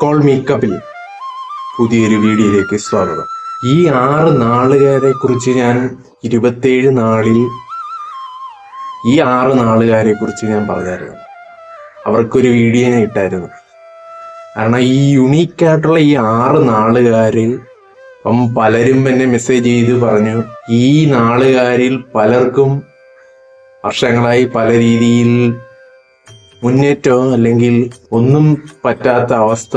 Call മേക്കപ്പിൽ പുതിയൊരു വീഡിയോയിലേക്ക് സ്വാഗതം. ഈ ആറ് നാളുകാരെ കുറിച്ച് ഞാൻ ഇരുപത്തേഴ് നാളിൽ ഈ ആറ് നാളുകാരെ കുറിച്ച് ഞാൻ പറഞ്ഞായിരുന്നു. അവർക്കൊരു വീഡിയോ ഞാൻ ഇട്ടായിരുന്നു. കാരണം ഈ യുണീക്ക് ആയിട്ടുള്ള ഈ ആറ് നാളുകാരിൽ അപ്പം പലരും എന്നെ മെസ്സേജ് ചെയ്ത് പറഞ്ഞു ഈ നാളുകാരിൽ പലർക്കും വർഷങ്ങളായി പല രീതിയിൽ മുന്നേറ്റമോ അല്ലെങ്കിൽ ഒന്നും പറ്റാത്ത അവസ്ഥ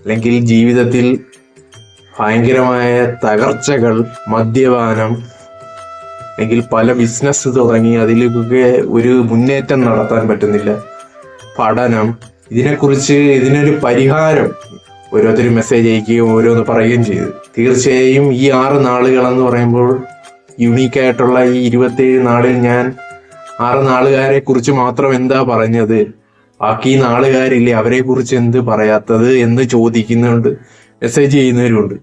അല്ലെങ്കിൽ ജീവിതത്തിൽ ഭയങ്കരമായ തകർച്ചകൾ മദ്യപാനം അല്ലെങ്കിൽ പല ബിസിനസ് തുടങ്ങി അതിലൊക്കെ ഒരു മുന്നേറ്റം നടത്താൻ പറ്റുന്നില്ല. പഠനം ഇതിനെക്കുറിച്ച് ഇതിനൊരു പരിഹാരം ഓരോരുത്തർ മെസ്സേജ് അയക്കുകയും ഓരോന്ന് പറയുകയും ചെയ്തു. തീർച്ചയായും ഈ ആറ് നാളുകളെന്ന് പറയുമ്പോൾ യുണീക്കായിട്ടുള്ള ഈ ഇരുപത്തേഴ് നാളിൽ ഞാൻ ആറ് നാളുകാരെ കുറിച്ച് മാത്രം എന്താ പറഞ്ഞത്? ബാക്കി നാളുകാരില്ലേ അവരെ കുറിച്ച് എന്ത് പറയാത്തത് എന്ന് ചോദിക്കുന്നുണ്ട് മെസ്സേജ് ചെയ്യുന്നവരുണ്ട്.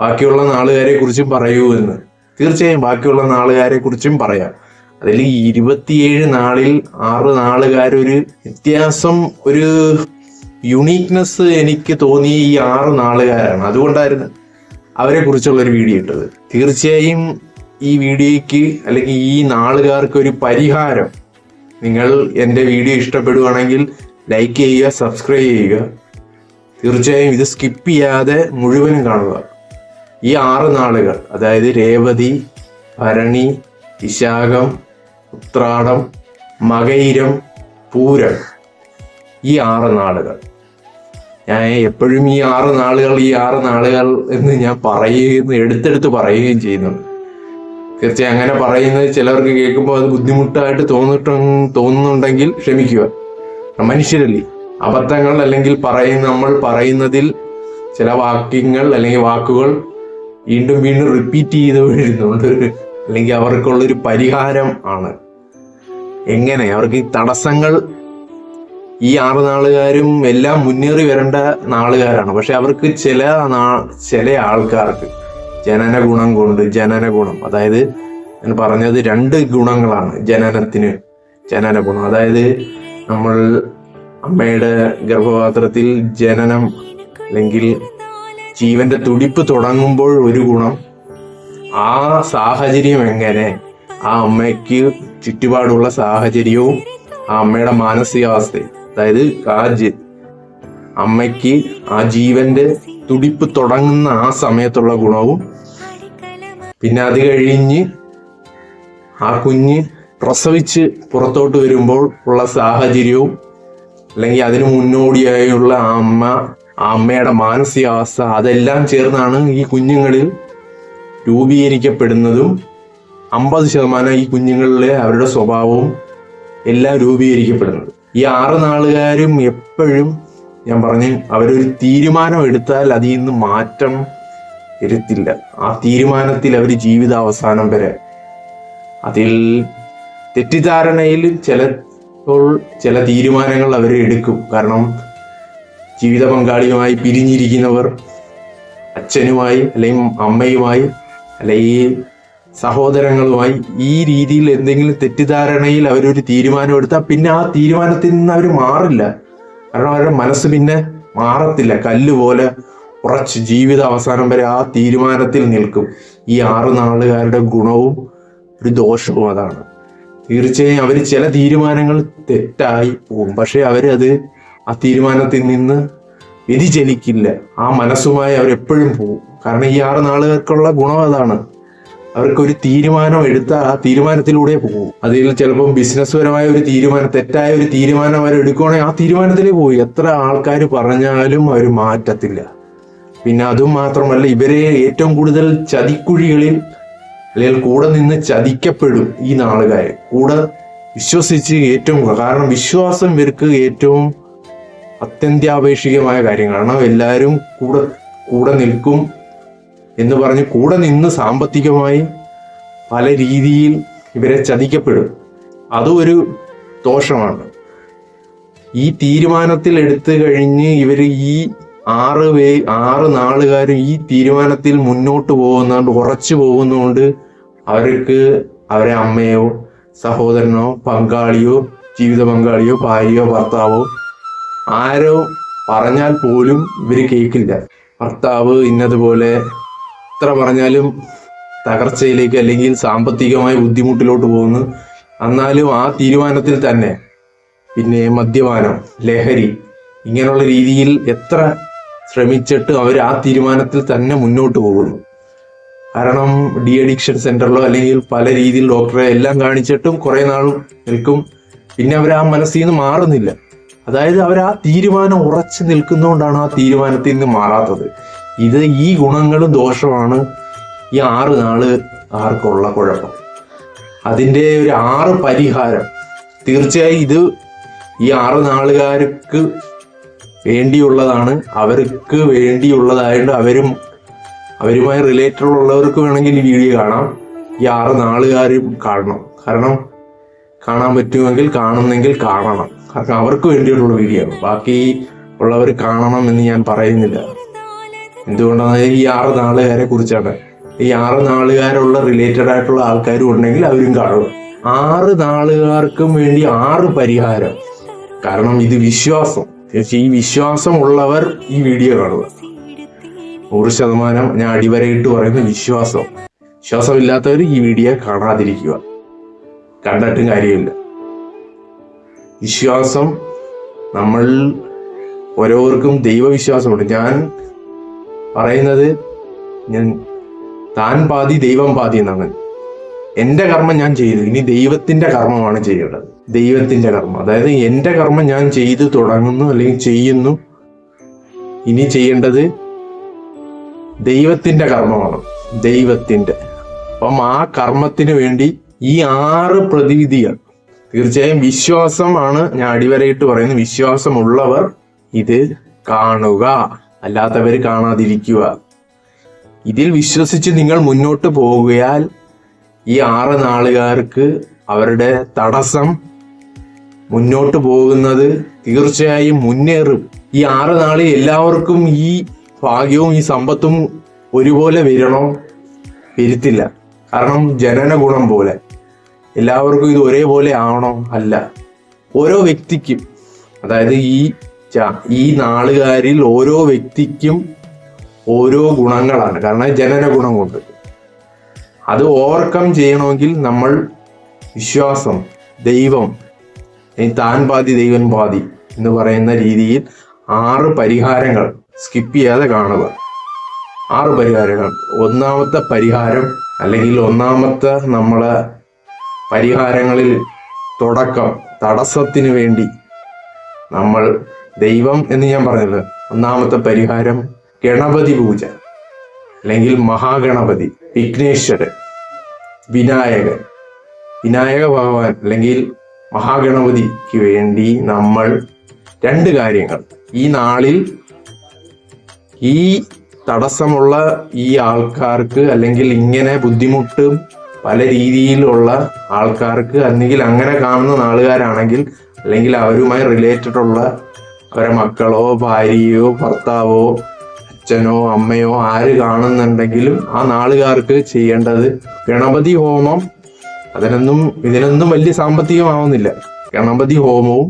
ബാക്കിയുള്ള നാളുകാരെ കുറിച്ചും പറയൂ എന്ന്. തീർച്ചയായും ബാക്കിയുള്ള നാളുകാരെ കുറിച്ചും പറയാം. അതിൽ ഇരുപത്തിയേഴ് നാളിൽ ആറ് നാളുകാരൊരു വ്യത്യാസം ഒരു യുണീക്നെസ് എനിക്ക് തോന്നി ഈ ആറ് നാളുകാരാണ്. അതുകൊണ്ടായിരുന്നു അവരെ കുറിച്ചുള്ള ഒരു വീഡിയോ ഇട്ടത്. തീർച്ചയായും ഈ വീഡിയോയ്ക്ക് അല്ലെങ്കിൽ ഈ നാളുകാർക്ക് ഒരു പരിഹാരം. നിങ്ങൾ എന്റെ വീഡിയോ ഇഷ്ടപ്പെടുകയാണെങ്കിൽ ലൈക്ക് ചെയ്യുക സബ്സ്ക്രൈബ് ചെയ്യുക. തീർച്ചയായും ഇത് സ്കിപ്പ് ചെയ്യാതെ മുഴുവനും കാണുക. ഈ ആറ് നാളുകൾ അതായത് രേവതി ഭരണി വിശാഖം ഉത്രാടം മകയിരം പൂരം ഈ ആറ് നാളുകൾ. ഞാൻ എപ്പോഴും ഈ ആറ് നാളുകൾ ഈ ആറ് നാളുകൾ എന്ന് ഞാൻ പറയുകയും എടുത്തെടുത്ത് പറയുകയും ചെയ്യുന്നുണ്ട്. തീർച്ചയായും അങ്ങനെ പറയുന്നത് ചിലവർക്ക് കേൾക്കുമ്പോൾ അത് ബുദ്ധിമുട്ടായിട്ട് തോന്നിട്ട് തോന്നുന്നുണ്ടെങ്കിൽ ക്ഷമിക്കുക. മനുഷ്യരല്ലേ? അബദ്ധങ്ങൾ അല്ലെങ്കിൽ പറയുന്ന നമ്മൾ പറയുന്നതിൽ ചില വാക്യങ്ങൾ അല്ലെങ്കിൽ വാക്കുകൾ വീണ്ടും വീണ്ടും റിപ്പീറ്റ് ചെയ്ത് വരുന്നുണ്ട് അല്ലെങ്കിൽ അവർക്കുള്ളൊരു പരിഹാരം ആണ്. എങ്ങനെ? അവർക്ക് ഈ തടസ്സങ്ങൾ ഈ ആറ് നാളുകാരും എല്ലാം മുന്നേറി വരേണ്ട നാളുകാരാണ്. പക്ഷെ അവർക്ക് ചില നാ- ചില ആൾക്കാർക്ക് ജനന ഗുണം കൊണ്ട് ജനന ഗുണം. അതായത് ഞാൻ പറഞ്ഞത് രണ്ട് ഗുണങ്ങളാണ് ജനനത്തിന് ജനന ഗുണം. അതായത് നമ്മൾ അമ്മയുടെ ഗർഭപാത്രത്തിൽ ജനനം അല്ലെങ്കിൽ ജീവന്റെ തുടിപ്പ് തുടങ്ങുമ്പോൾ ഒരു ഗുണം ആ സാഹചര്യം എങ്ങനെ ആ അമ്മയ്ക്ക് ചുറ്റുപാടുള്ള സാഹചര്യവും ആ അമ്മയുടെ മാനസികാവസ്ഥയും അതായത് ആ അമ്മയ്ക്ക് ആ ജീവന്റെ തുടിപ്പ് തുടങ്ങുന്ന ആ സമയത്തുള്ള ഗുണവും. പിന്നെ അത് കഴിഞ്ഞ് ആ കുഞ്ഞ് പ്രസവിച്ച് പുറത്തോട്ട് വരുമ്പോൾ ഉള്ള സാഹചര്യവും അല്ലെങ്കിൽ അതിന് മുന്നോടിയായുള്ള ആ അമ്മ ആ അമ്മയുടെ മാനസികാവസ്ഥ അതെല്ലാം ചേർന്നാണ് ഈ കുഞ്ഞുങ്ങളിൽ രൂപീകരിക്കപ്പെടുന്നതും അമ്പത് ശതമാനം ഈ കുഞ്ഞുങ്ങളിലെ അവരുടെ സ്വഭാവവും എല്ലാം രൂപീകരിക്കപ്പെടുന്നത്. ഈ ആറ് നാളുകാരും എപ്പോഴും ഞാൻ പറഞ്ഞു അവരൊരു തീരുമാനം എടുത്താൽ അതിൽ നിന്ന് മാറ്റം വരുത്തില്ല. ആ തീരുമാനത്തിൽ അവർ ജീവിതാവസാനം വരെ. അതിൽ തെറ്റിദ്ധാരണയിൽ ചില ചില തീരുമാനങ്ങൾ അവർ എടുക്കും. കാരണം ജീവിത പങ്കാളിയുമായി പിരിഞ്ഞിരിക്കുന്നവർ അച്ഛനുമായി അല്ലെങ്കിൽ അമ്മയുമായി അല്ലെങ്കിൽ സഹോദരങ്ങളുമായി ഈ രീതിയിൽ എന്തെങ്കിലും തെറ്റിദ്ധാരണയിൽ അവരൊരു തീരുമാനം എടുത്താൽ പിന്നെ ആ തീരുമാനത്തിൽ നിന്ന് അവർ മാറില്ല. കാരണം അവരുടെ മനസ്സ് പിന്നെ മാറത്തില്ല. കല്ല് പോലെ ഉറച്ച് ജീവിത അവസാനം വരെ ആ തീരുമാനത്തിൽ നിൽക്കും. ഈ ആറ് നാളുകാരുടെ ഗുണവും ഒരു ദോഷവും അതാണ്. തീർച്ചയായും അവർ ചില തീരുമാനങ്ങൾ തെറ്റായി പോകും. പക്ഷെ അവരത് ആ തീരുമാനത്തിൽ നിന്ന് വ്യതിചലിക്കില്ല. ആ മനസ്സുമായി അവരെപ്പോഴും പോകും. കാരണം ഈ ആറ് നാളുകൾക്കുള്ള ഗുണം അതാണ്. അവർക്കൊരു തീരുമാനം എടുത്താൽ ആ തീരുമാനത്തിലൂടെ പോകും. അതിൽ ചിലപ്പം ബിസിനസ് പരമായ ഒരു തീരുമാനം തെറ്റായ ഒരു തീരുമാനം അവർ എടുക്കുകയാണെങ്കിൽ ആ തീരുമാനത്തിലേ പോയി. എത്ര ആൾക്കാർ പറഞ്ഞാലും അവർ മാറ്റത്തില്ല. പിന്നെ അതും മാത്രമല്ല ഇവരെ ഏറ്റവും കൂടുതൽ ചതിക്കുഴികളിൽ അല്ലെങ്കിൽ കൂടെ നിന്ന് ചതിക്കപ്പെടും ഈ നാളുകാരെ. കൂടെ വിശ്വസിച്ച് ഏറ്റവും കാരണം വിശ്വാസം ഇവർക്ക് ഏറ്റവും അത്യന്താപേക്ഷികമായ കാര്യങ്ങളാണ്. എല്ലാവരും കൂടെ കൂടെ നിൽക്കും. എന്ന് പറഞ്ഞ് കൂടെ നിന്ന് സാമ്പത്തികമായി പല രീതിയിൽ ഇവരെ ചതിക്കപ്പെടും. അതും ഒരു ദോഷമാണ്. ഈ തീരുമാനത്തിൽ എടുത്തു കഴിഞ്ഞ് ഇവർ ഈ ആറ് പേ ആറ് നാളുകാരും ഈ തീരുമാനത്തിൽ മുന്നോട്ട് പോകുന്നതുകൊണ്ട് ഉറച്ചു പോകുന്നതുകൊണ്ട് അവർക്ക് അവരെ അമ്മയോ സഹോദരനോ പങ്കാളിയോ ജീവിത പങ്കാളിയോ ഭാര്യയോ ഭർത്താവോ ആരോ പറഞ്ഞാൽ പോലും ഇവർ കേൾക്കില്ല. ഭർത്താവ് ഇന്നതുപോലെ എത്ര പറഞ്ഞാലും തകർച്ചയിലേക്ക് അല്ലെങ്കിൽ സാമ്പത്തികമായ ബുദ്ധിമുട്ടിലോട്ട് പോകുന്നു. എന്നാലും ആ തീരുമാനത്തിൽ തന്നെ പിന്നെ മദ്യപാനം ലഹരി ഇങ്ങനെയുള്ള രീതിയിൽ എത്ര ശ്രമിച്ചിട്ട് അവർ ആ തീരുമാനത്തിൽ തന്നെ മുന്നോട്ട് പോകുന്നു. കാരണം ഡി അഡിക്ഷൻ സെന്ററിലോ അല്ലെങ്കിൽ പല രീതിയിൽ ഡോക്ടറെ എല്ലാം കാണിച്ചിട്ടും കുറെ നാൾ നിൽക്കും. പിന്നെ അവർ ആ മനസ്സിൽ നിന്ന് മാറുന്നില്ല. അതായത് അവർ ആ തീരുമാനം ഉറച്ചു നിൽക്കുന്നതുകൊണ്ടാണ് ആ തീരുമാനത്തിൽ നിന്ന് മാറാത്തത്. ഇത് ഈ ഗുണങ്ങളും ദോഷമാണ് ഈ ആറ് നാൾ ആർക്കുള്ള കുഴപ്പം. അതിന്റെ ഒരു ആറ് പരിഹാരം. തീർച്ചയായും ഇത് ഈ ആറ് നാളുകാർക്ക് വേണ്ടിയുള്ളതാണ്. അവർക്ക് വേണ്ടിയുള്ളതായിട്ട് അവരും അവരുമായി റിലേറ്റഡ് ഉള്ളവർക്ക് വേണമെങ്കിൽ ഈ വീഡിയോ കാണാം. ഈ ആറ് നാളുകാരും കാണണം. കാരണം കാണാൻ പറ്റുമെങ്കിൽ കാണുന്നെങ്കിൽ കാണണം. കാരണം അവർക്ക് വേണ്ടിയിട്ടുള്ള വീഡിയോ ആണ്. ബാക്കി ഉള്ളവർ കാണണം എന്ന് ഞാൻ പറയുന്നില്ല. എന്തുകൊണ്ടാണ് ഈ ആറ് നാളുകാരെ കുറിച്ചാണ്. ഈ ആറ് നാളുകാരുള്ള റിലേറ്റഡ് ആയിട്ടുള്ള ആൾക്കാരും ഉണ്ടെങ്കിൽ അവരും കാണും. ആറ് നാളുകാർക്കും വേണ്ടി ആറ് പരിഹാരം. കാരണം ഇത് വിശ്വാസം. ഈ വിശ്വാസം ഉള്ളവർ ഈ വീഡിയോ കാണുക. നൂറ് ശതമാനം ഞാൻ അടിവരയിട്ട് പറയുന്ന വിശ്വാസം. വിശ്വാസമില്ലാത്തവർ ഈ വീഡിയോ കാണാതിരിക്കുക. കണ്ടിട്ടും കാര്യമില്ല. വിശ്വാസം നമ്മൾ ഓരോരുക്കും ദൈവവിശ്വാസമുണ്ട്. ഞാൻ പറയുന്നത് ഞാൻ താൻ പാതി ദൈവം പാതി എന്നാണ്. എന്റെ കർമ്മം ഞാൻ ചെയ്തു. ഇനി ദൈവത്തിന്റെ കർമ്മമാണ് ചെയ്യേണ്ടത്. ദൈവത്തിന്റെ കർമ്മം. അതായത് എന്റെ കർമ്മം ഞാൻ ചെയ്തു തുടങ്ങുന്നു അല്ലെങ്കിൽ ചെയ്യുന്നു. ഇനി ചെയ്യേണ്ടത് ദൈവത്തിന്റെ കർമ്മമാണ്. ദൈവത്തിന്റെ അപ്പം ആ കർമ്മത്തിന് വേണ്ടി ഈ ആറ് പ്രതിവിധികൾ. തീർച്ചയായും വിശ്വാസമാണ് ഞാൻ അടിവരയിട്ട് പറയുന്നത്. വിശ്വാസമുള്ളവർ ഇത് കാണുക. അല്ലാത്തവർ കാണാതിരിക്കുക. ഇതിൽ വിശ്വസിച്ച് നിങ്ങൾ മുന്നോട്ട് പോകുകയാൽ ഈ ആറ് നാളുകാർക്ക് അവരുടെ തടസ്സം മുന്നോട്ട് പോകുന്നത് തീർച്ചയായും മുന്നേറും. ഈ ആറ് നാളിൽ എല്ലാവർക്കും ഈ ഭാഗ്യവും ഈ സമ്പത്തും ഒരുപോലെ വരണോ? വരുത്തില്ല. കാരണം ജനന ഗുണം പോലെ. എല്ലാവർക്കും ഇത് ഒരേപോലെ ആവണോ? അല്ല. ഓരോ വ്യക്തിക്കും അതായത് ഈ ഈ നാളുകാരിൽ ഓരോ വ്യക്തിക്കും ഓരോ ഗുണങ്ങളാണ്. കാരണം ജനന ഗുണം കൊണ്ട്. അത് ഓവർകം ചെയ്യണമെങ്കിൽ നമ്മൾ വിശ്വാസം ദൈവം താൻ പാതി ദൈവൻ പാതി എന്ന് പറയുന്ന രീതിയിൽ ആറ് പരിഹാരങ്ങൾ സ്കിപ്പ് ചെയ്യാതെ കാണുക. ആറ് പരിഹാരങ്ങൾ. ഒന്നാമത്തെ പരിഹാരം അല്ലെങ്കിൽ ഒന്നാമത്തെ നമ്മളെ പരിഹാരങ്ങളിൽ തുടക്കം തടസ്സത്തിന് വേണ്ടി നമ്മൾ ദൈവം എന്ന് ഞാൻ പറഞ്ഞത്. ഒന്നാമത്തെ പരിഹാരം ഗണപതി പൂജ. അല്ലെങ്കിൽ മഹാഗണപതി വിഘ്നേശ്വരൻ വിനായകൻ. വിനായക ഭഗവാൻ അല്ലെങ്കിൽ മഹാഗണപതിക്ക് വേണ്ടി നമ്മൾ രണ്ട് കാര്യങ്ങൾ. ഈ നാളിൽ ഈ തടസ്സമുള്ള ഈ ആൾക്കാർക്ക് അല്ലെങ്കിൽ ഇങ്ങനെ ബുദ്ധിമുട്ടും പല രീതിയിലുള്ള ആൾക്കാർക്ക് അല്ലെങ്കിൽ അങ്ങനെ കാണുന്ന നാളുകാരാണെങ്കിൽ അല്ലെങ്കിൽ അവരുമായി റിലേറ്റഡ് ഉള്ള അവരെ മക്കളോ ഭാര്യയോ ഭർത്താവോ അച്ഛനോ അമ്മയോ ആര് കാണുന്നുണ്ടെങ്കിലും ആ നാളുകാർക്ക് ചെയ്യേണ്ടത് ഗണപതി ഹോമം. അതിനൊന്നും ഇതിനൊന്നും വലിയ സാമ്പത്തികമാവുന്നില്ല. ഗണപതി ഹോമവും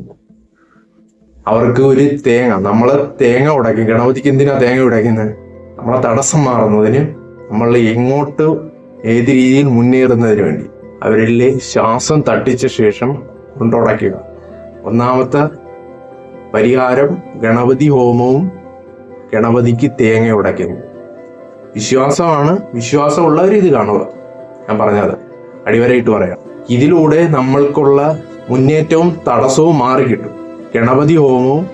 അവർക്ക് ഒരു തേങ്ങ. നമ്മൾ തേങ്ങ ഉടയ്ക്കും ഗണപതിക്ക് എന്തിനാ തേങ്ങ ഉടയ്ക്കുന്നത്? നമ്മളെ തടസ്സം മാറുന്നതിന് നമ്മൾ എങ്ങോട്ട് ഏത് രീതിയിൽ മുന്നേറുന്നതിന് വേണ്ടി അവരിലെ ശ്വാസം തട്ടിച്ച ശേഷം കൊണ്ടുടയ്ക്കുക ഒന്നാമത്തെ പരിഹാരം ഗണപതി ഹോമവും ഗണപതിക്ക് തേങ്ങ ഉടയ്ക്കുന്നു. വിശ്വാസമാണ് വിശ്വാസമുള്ളവർ ഇത് കാണുക. ഞാൻ പറഞ്ഞത് അടിവരയിട്ട് പറയാം. ഇതിലൂടെ നമ്മൾക്കുള്ള മുന്നേറ്റവും തടസ്സവും മാറിക്കിട്ടും ഗണപതി ഹോമവും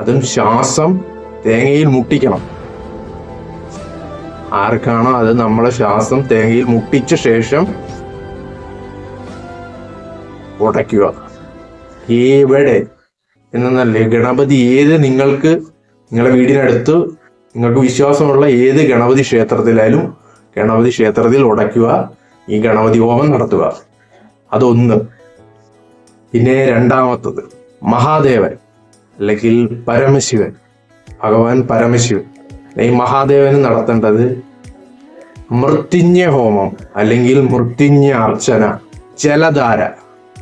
അതും ശ്വാസം തേങ്ങയിൽ മുട്ടിക്കണം. ആർക്കാണോ അത് നമ്മളെ ശ്വാസം തേങ്ങയിൽ മുട്ടിച്ച ശേഷം ഉടയ്ക്കുക. എവിടെ എന്നല്ലേ ഗണപതി ഏത് നിങ്ങൾക്ക് നിങ്ങളുടെ വീടിനടുത്ത് നിങ്ങൾക്ക് വിശ്വാസമുള്ള ഏത് ഗണപതി ക്ഷേത്രത്തിലായാലും ഗണപതി ക്ഷേത്രത്തിൽ ഉടയ്ക്കുക ഈ ഗണപതി ഹോമം നടത്തുക. അതൊന്ന്. പിന്നെ രണ്ടാമത്തത് മഹാദേവൻ അല്ലെങ്കിൽ പരമശിവൻ ഭഗവാൻ പരമശിവൻ. ഈ മഹാദേവന് നടത്തേണ്ടത് മൃത്യുഞ്ജ ഹോമം അല്ലെങ്കിൽ മൃത്യുഞ്ജ അർച്ചന ജലധാര.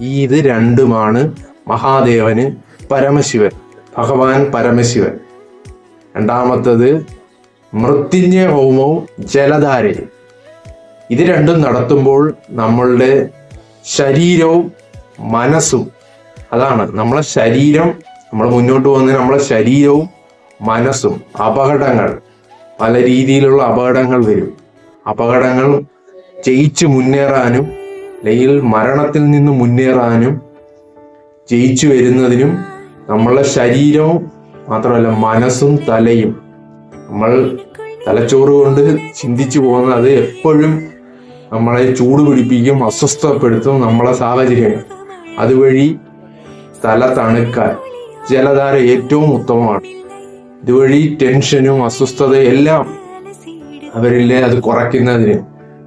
ഈ ഇത് രണ്ടുമാണ് മഹാദേവന് പരമശിവൻ ഭഗവാൻ പരമശിവൻ. രണ്ടാമത്തത് മൃത്യുഞ്ജയ ഹോമവും ജലധാരയും. ഇത് രണ്ടും നടത്തുമ്പോൾ നമ്മളുടെ ശരീരവും മനസ്സും അതാണ് നമ്മളെ ശരീരം നമ്മൾ മുന്നോട്ട് പോകുന്ന നമ്മളെ ശരീരവും മനസ്സും അപകടങ്ങൾ. പല രീതിയിലുള്ള അപകടങ്ങൾ വരും. അപകടങ്ങൾ ജയിച്ചു മുന്നേറാനും അല്ലെങ്കിൽ മരണത്തിൽ നിന്ന് മുന്നേറാനും ജയിച്ചു വരുന്നതിനും നമ്മളെ ശരീരവും മാത്രമല്ല മനസ്സും തലയും. നമ്മൾ തലച്ചോറ് കൊണ്ട് ചിന്തിച്ചു പോകുന്നത് അത് എപ്പോഴും നമ്മളെ ചൂട് പിടിപ്പിക്കും അസ്വസ്ഥപ്പെടുത്തും നമ്മളെ സാഹചര്യങ്ങൾ. അതുവഴി തല തണുക്കാൻ ജലധാര ഏറ്റവും ഉത്തമമാണ്. ഇതുവഴി ടെൻഷനും അസ്വസ്ഥതയും എല്ലാം അവരിലെ അത് കുറയ്ക്കുന്നതിന്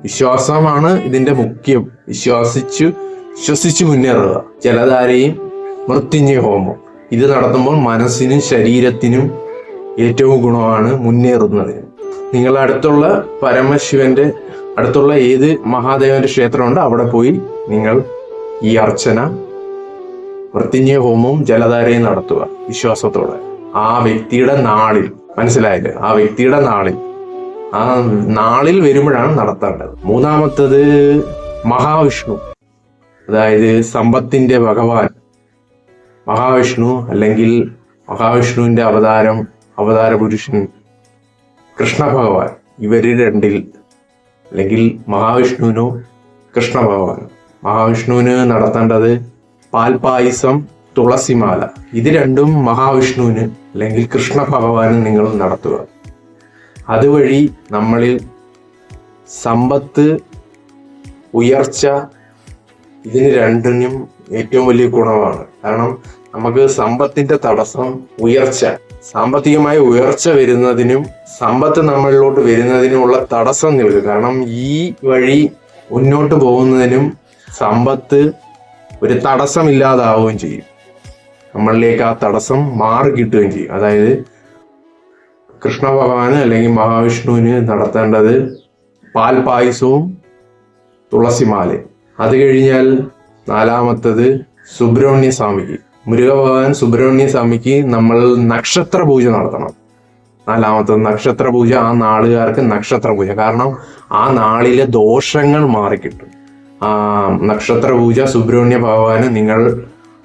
വിശ്വാസമാണ് ഇതിന്റെ മുഖ്യം. വിശ്വസിച്ചു വിശ്വസിച്ച് മുന്നേറുക. ജലധാരയും മൃത്യുഞ്ജയ ഹോമം. ഇത് നടത്തുമ്പോൾ മനസ്സിനും ശരീരത്തിനും ഏറ്റവും ഗുണമാണ് മുന്നേറുന്നതിന് നിങ്ങൾ അടുത്തുള്ള പരമശിവന്റെ അടുത്തുള്ള ഏത് മഹാദേവന്റെ ക്ഷേത്രമുണ്ട് അവിടെ പോയി നിങ്ങൾ ഈ അർച്ചന മൃത്യുഞ്ജയ ഹോമവും ജലധാരയും നടത്തുക വിശ്വാസത്തോടെ. ആ വ്യക്തിയുടെ നാളിൽ മനസ്സിലായില്ലേ? ആ വ്യക്തിയുടെ നാളിൽ. ആ നാളിൽ വരുമ്പോഴാണ് നടത്തേണ്ടത്. മൂന്നാമത്തത് മഹാവിഷ്ണു. അതായത് സമ്പത്തിന്റെ ഭഗവാൻ. മഹാവിഷ്ണു അല്ലെങ്കിൽ മഹാവിഷ്ണുവിന്റെ അവതാരം അവതാര പുരുഷൻ കൃഷ്ണ ഭഗവാൻ ഇവർ രണ്ടിൽ അല്ലെങ്കിൽ മഹാവിഷ്ണുവിനോ കൃഷ്ണ ഭഗവാൻ മഹാവിഷ്ണുവിന് നടത്തേണ്ടത് പാൽപായസം തുളസിമാല. ഇത് രണ്ടും മഹാവിഷ്ണുവിന് അല്ലെങ്കിൽ കൃഷ്ണ ഭഗവാന് നിങ്ങൾ നടത്തുക. അതുവഴി നമ്മളിൽ സമ്പത്ത് ഉയർച്ച ഇതിന് രണ്ടിനും ഏറ്റവും വലിയ ഗുണമാണ്. കാരണം നമുക്ക് സമ്പത്തിന്റെ തടസ്സം ഉയർച്ച. സാമ്പത്തികമായ ഉയർച്ച വരുന്നതിനും സമ്പത്ത് നമ്മളിലോട്ട് വരുന്നതിനുമുള്ള തടസ്സം നിൽക്കും. കാരണം ഈ വഴി മുന്നോട്ട് പോകുന്നതിനും സമ്പത്ത് ഒരു തടസ്സമില്ലാതാവുകയും ചെയ്യും. നമ്മളിലേക്ക് ആ തടസ്സം മാറി കിട്ടുകയും ചെയ്യും. അതായത് കൃഷ്ണ ഭഗവാന് അല്ലെങ്കിൽ മഹാവിഷ്ണുവിന് നടത്തേണ്ടത് പാൽ പായസവും തുളസിമാലയും. അത് കഴിഞ്ഞാൽ നാലാമത്തത് സുബ്രഹ്മണ്യ സ്വാമിക്ക്. മുരുക ഭഗവാൻ സുബ്രഹ്മണ്യ സ്വാമിക്ക് നമ്മൾ നക്ഷത്ര പൂജ നടത്തണം. നാലാമത്തെ നക്ഷത്ര പൂജ ആ നാളുകാർക്ക് നക്ഷത്ര പൂജ കാരണം ആ നാളിലെ ദോഷങ്ങൾ മാറിക്കിട്ടും. ആ നക്ഷത്ര പൂജ സുബ്രഹ്മണ്യ ഭഗവാന് നിങ്ങൾ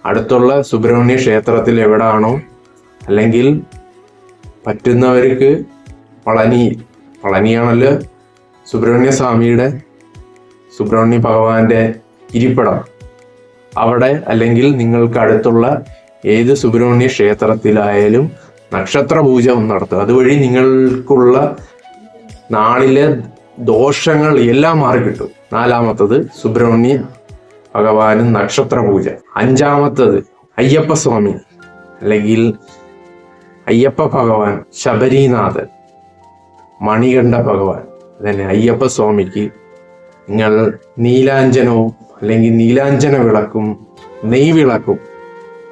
അടുത്തുള്ള സുബ്രഹ്മണ്യ ക്ഷേത്രത്തിൽ എവിടാണോ അല്ലെങ്കിൽ പറ്റുന്നവർക്ക് പളനി പളനിയാണല്ലോ സുബ്രഹ്മണ്യ സ്വാമിയുടെ സുബ്രഹ്മണ്യ ഭഗവാന്റെ ഇരിപ്പിടം. അവിടെ അല്ലെങ്കിൽ നിങ്ങൾക്ക് അടുത്തുള്ള ഏത് സുബ്രഹ്മണ്യ ക്ഷേത്രത്തിലായാലും നക്ഷത്ര പൂജ നടത്തുക. അതുവഴി നിങ്ങൾക്കുള്ള നാളിലെ ദോഷങ്ങൾ എല്ലാം മാറി കിട്ടും. നാലാമത്തത് സുബ്രഹ്മണ്യ ഭഗവാന് നക്ഷത്ര പൂജ അഞ്ചാമത്തത് അയ്യപ്പ സ്വാമി അല്ലെങ്കിൽ അയ്യപ്പ ഭഗവാൻ ശബരിനാഥൻ മണികണ്ഠ ഭഗവാൻ. അതന്നെ അയ്യപ്പ സ്വാമിക്ക് നിങ്ങൾ നീലാഞ്ജനവും അല്ലെങ്കിൽ നീലാഞ്ജന വിളക്കും നെയ്വിളക്കും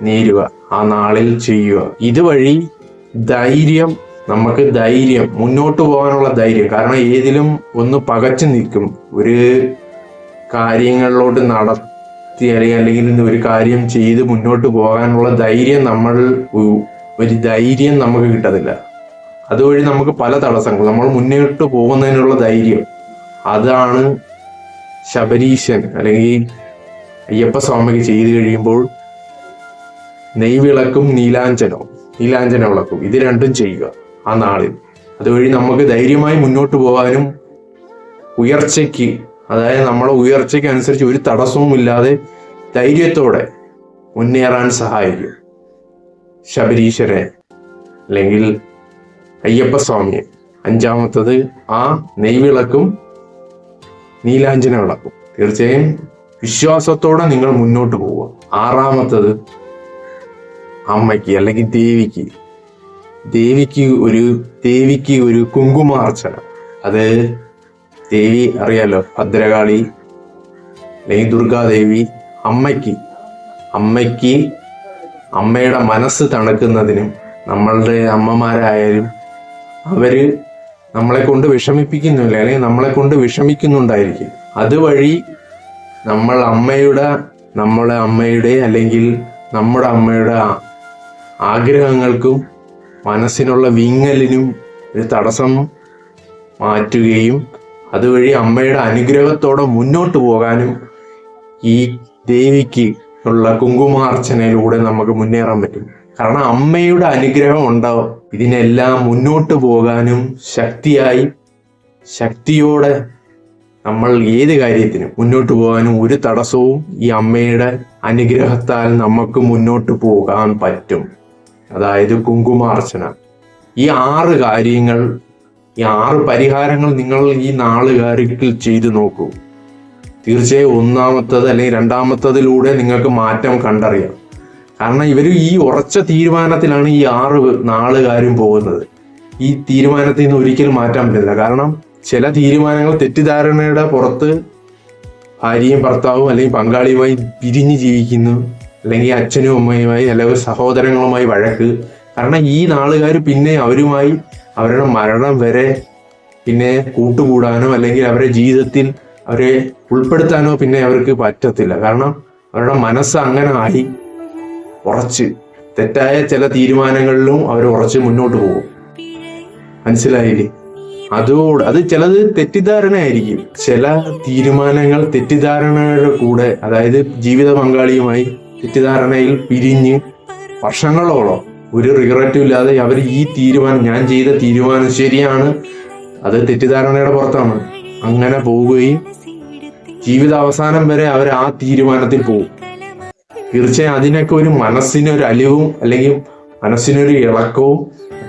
നേരുക ആ നാളിൽ ചെയ്യുക. ഇതുവഴി ധൈര്യം നമുക്ക് ധൈര്യം മുന്നോട്ട് പോകാനുള്ള ധൈര്യം. കാരണം ഏതിലും ഒന്ന് പകച്ചു നിൽക്കും. ഒരു കാര്യങ്ങളിലോട്ട് നടത്തി അല്ലെങ്കിൽ അല്ലെങ്കിൽ ഒരു കാര്യം ചെയ്ത് മുന്നോട്ട് പോകാനുള്ള ധൈര്യം നമ്മൾ ഒരു ധൈര്യം നമുക്ക് കിട്ടത്തില്ല. അതുവഴി നമുക്ക് പല തടസ്സങ്ങൾ നമ്മൾ മുന്നോട്ട് പോകുന്നതിനുള്ള ധൈര്യം. അതാണ് ശബരീശൻ അല്ലെങ്കിൽ അയ്യപ്പ സ്വാമിക്ക് ചെയ്തു കഴിയുമ്പോൾ നെയ്വിളക്കും നീലാഞ്ജനവും നീലാഞ്ജന വിളക്കും. ഇത് രണ്ടും ചെയ്യുക ആ നാളിൽ. അതുവഴി നമുക്ക് ധൈര്യമായി മുന്നോട്ട് പോകാനും ഉയർച്ചയ്ക്ക് അതായത് നമ്മളെ ഉയർച്ചയ്ക്ക് അനുസരിച്ച് ഒരു തടസ്സവും ഇല്ലാതെ ധൈര്യത്തോടെ മുന്നേറാൻ സഹായിക്കും. ശബരീശ്വരെ അല്ലെങ്കിൽ അയ്യപ്പ സ്വാമിയെ അഞ്ചാമത്തത് ആ നെയ്വിളക്കും നീലാഞ്ജന വിളക്കും തീർച്ചയായും വിശ്വാസത്തോടെ നിങ്ങൾ മുന്നോട്ട് പോവുക. ആറാമത്തത് അമ്മയ്ക്ക് അല്ലെങ്കിൽ ദേവിക്ക്. ദേവിക്ക് ഒരു ദേവിക്ക് ഒരു കുങ്കുമാർച്ചന. അത് ദേവി അറിയാലോ ഭദ്രകാളി അല്ലെങ്കിൽ ദുർഗാദേവി അമ്മയ്ക്ക്. അമ്മയ്ക്ക് അമ്മയുടെ മനസ്സ് തണുക്കുന്നതിനും നമ്മളുടെ അമ്മമാരായാലും അവർ നമ്മളെ കൊണ്ട് വിഷമിപ്പിക്കുന്നില്ല അല്ലെങ്കിൽ നമ്മളെ കൊണ്ട് വിഷമിക്കുന്നുണ്ടായിരിക്കും. അതുവഴി നമ്മൾ അമ്മയുടെ നമ്മളെ അമ്മയുടെ അല്ലെങ്കിൽ നമ്മുടെ അമ്മയുടെ ആഗ്രഹങ്ങൾക്കും മനസ്സിനുള്ള വിങ്ങലിനും ഒരു തടസ്സം മാറ്റുകയും അതുവഴി അമ്മയുടെ അനുഗ്രഹത്തോടെ മുന്നോട്ട് പോകാനും ഈ ദേവിക്ക് ഉള്ള കുങ്കുമാർച്ചനയിലൂടെ നമുക്ക് മുന്നേറാൻ പറ്റും. കാരണം അമ്മയുടെ അനുഗ്രഹം ഉണ്ടാവും. ഇതിനെല്ലാം മുന്നോട്ട് പോകാനും ശക്തിയായി ശക്തിയോടെ നമ്മൾ ഏത് കാര്യത്തിനും മുന്നോട്ട് പോകാനും ഒരു തടസ്സവും ഈ അമ്മയുടെ അനുഗ്രഹത്താൽ നമുക്ക് മുന്നോട്ട് പോകാൻ പറ്റും. അതായത് കുങ്കുമാർച്ചന. ഈ ആറ് കാര്യങ്ങൾ ഈ ആറ് പരിഹാരങ്ങൾ നിങ്ങൾ ഈ നാളുകാരിൽ ചെയ്തു നോക്കൂ. തീർച്ചയായും ഒന്നാമത്തത് അല്ലെങ്കിൽ രണ്ടാമത്തതിലൂടെ നിങ്ങൾക്ക് മാറ്റം കണ്ടറിയാം. കാരണം ഇവർ ഈ ഉറച്ച തീരുമാനത്തിലാണ് ഈ ആറ് നാളുകാരും പോകുന്നത്. ഈ തീരുമാനത്തിൽ നിന്ന് ഒരിക്കലും മാറ്റാൻ പറ്റില്ല കാരണം ചില തീരുമാനങ്ങൾ തെറ്റിദ്ധാരണയുടെ പുറത്ത് ഭാര്യയും ഭർത്താവും അല്ലെങ്കിൽ പങ്കാളിയുമായി പിരിഞ്ഞ് ജീവിക്കുന്നു. അല്ലെങ്കിൽ അച്ഛനും അമ്മയുമായി അല്ലെങ്കിൽ സഹോദരങ്ങളുമായി വഴക്ക്. കാരണം ഈ നാളുകാർ പിന്നെ അവരുമായി അവരുടെ മരണം വരെ പിന്നെ കൂട്ടുകൂടാനോ അല്ലെങ്കിൽ അവരുടെ ജീവിതത്തിൽ അവരെ ഉൾപ്പെടുത്താനോ പിന്നെ അവർക്ക് പറ്റത്തില്ല. കാരണം അവരുടെ മനസ്സ് അങ്ങനെ ആയി. ഉറച്ച്. തെറ്റായ ചില തീരുമാനങ്ങളിലും അവർ ഉറച്ച് മുന്നോട്ട് പോകും. മനസ്സിലായില്ലേ? അതോട് അത് ചിലത് തെറ്റിദ്ധാരണയായിരിക്കും. ചില തീരുമാനങ്ങൾ തെറ്റിദ്ധാരണയുടെ കൂടെ അതായത് ജീവിത പങ്കാളിയുമായി തെറ്റിദ്ധാരണയിൽ പിരിഞ്ഞ് വർഷങ്ങളോളം ഒരു റിഗ്രറ്റും ഇല്ലാതെ അവർ ഈ തീരുമാനം ഞാൻ ചെയ്ത തീരുമാനം ശരിയാണ് അത് തെറ്റിദ്ധാരണയുടെ പുറത്താണ്. അങ്ങനെ പോവുകയും ജീവിത അവസാനം വരെ അവർ ആ തീരുമാനത്തിൽ പോകും. തീർച്ചയായും അതിനൊക്കെ ഒരു മനസ്സിനൊരു അലിവും അല്ലെങ്കിൽ മനസ്സിനൊരു ഇളക്കവും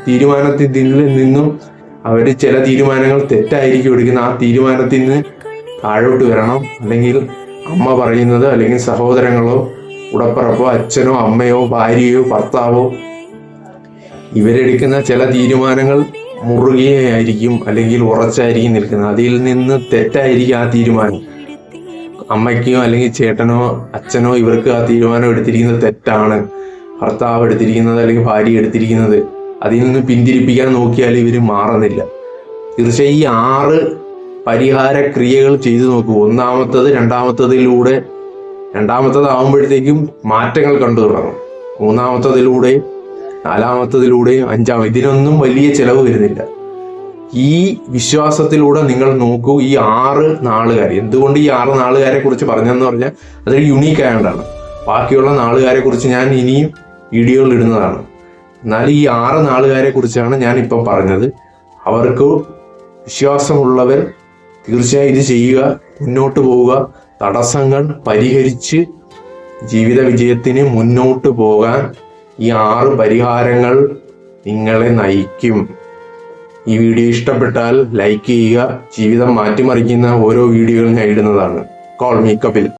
തീരുമാനത്തിൽ നിന്നും അവർ ചില തീരുമാനങ്ങൾ തെറ്റായിരിക്കും എടുക്കുന്ന ആ തീരുമാനത്തിൽ നിന്ന് താഴോട്ട് വരണം. അല്ലെങ്കിൽ അമ്മ പറയുന്നത് അല്ലെങ്കിൽ സഹോദരങ്ങളോ ഉടപ്പറപ്പോ അച്ഛനോ അമ്മയോ ഭാര്യയോ ഭർത്താവോ ഇവരെടുക്കുന്ന ചില തീരുമാനങ്ങൾ മുറുകയായിരിക്കും അല്ലെങ്കിൽ ഉറച്ചായിരിക്കും നിൽക്കുന്നത്. അതിൽ നിന്ന് തെറ്റായിരിക്കും ആ തീരുമാനം. അമ്മയ്ക്കോ അല്ലെങ്കിൽ ചേട്ടനോ അച്ഛനോ ഇവർക്ക് ആ തീരുമാനം എടുത്തിരിക്കുന്നത് തെറ്റാണ്. ഭർത്താവ് എടുത്തിരിക്കുന്നത് അല്ലെങ്കിൽ ഭാര്യ എടുത്തിരിക്കുന്നത് അതിൽ നിന്ന് പിന്തിരിപ്പിക്കാൻ നോക്കിയാൽ ഇവർ മാറുന്നില്ല. തീർച്ചയായും ഈ ആറ് പരിഹാര ക്രിയകൾ ചെയ്തു നോക്കൂ. ഒന്നാമത്തത് രണ്ടാമത്തതിലൂടെ രണ്ടാമത്തതാവുമ്പോഴത്തേക്കും മാറ്റങ്ങൾ കണ്ടു തുടങ്ങും. മൂന്നാമത്തതിലൂടെ നാലാമത്തതിലൂടെയും അഞ്ചാം ഇതിനൊന്നും വലിയ ചെലവ് വരുന്നില്ല. ഈ വിശ്വാസത്തിലൂടെ നിങ്ങൾ നോക്കൂ ഈ ആറ് നാളുകാർ എന്തുകൊണ്ട് ഈ ആറ് നാളുകാരെ കുറിച്ച് പറഞ്ഞെന്ന് പറഞ്ഞാൽ അതൊരു യുണീക്ക് ആയതുകൊണ്ടാണ്. ബാക്കിയുള്ള നാളുകാരെ കുറിച്ച് ഞാൻ ഇനിയും വീഡിയോയിൽ ഇടുന്നതാണ്. എന്നാൽ ഈ ആറ് നാളുകാരെ കുറിച്ചാണ് ഞാൻ ഇപ്പം പറഞ്ഞത്. അവർക്ക് വിശ്വാസമുള്ളവർ തീർച്ചയായും ഇത് ചെയ്യുക മുന്നോട്ട് പോവുക തടസ്സങ്ങൾ പരിഹരിച്ച് ജീവിത വിജയത്തിന് മുന്നോട്ട് പോകാൻ ഈ ആറ് പരിഹാരങ്ങൾ നിങ്ങളെ നയിക്കും. ഈ വീഡിയോ ഇഷ്ടപ്പെട്ടാൽ ലൈക്ക് ചെയ്യുക ജീവിതം മാറ്റിമറിക്കുന്ന ഓരോ വീഡിയോകളും ഞാൻ ഇടുന്നതാണ്. Call me Kapil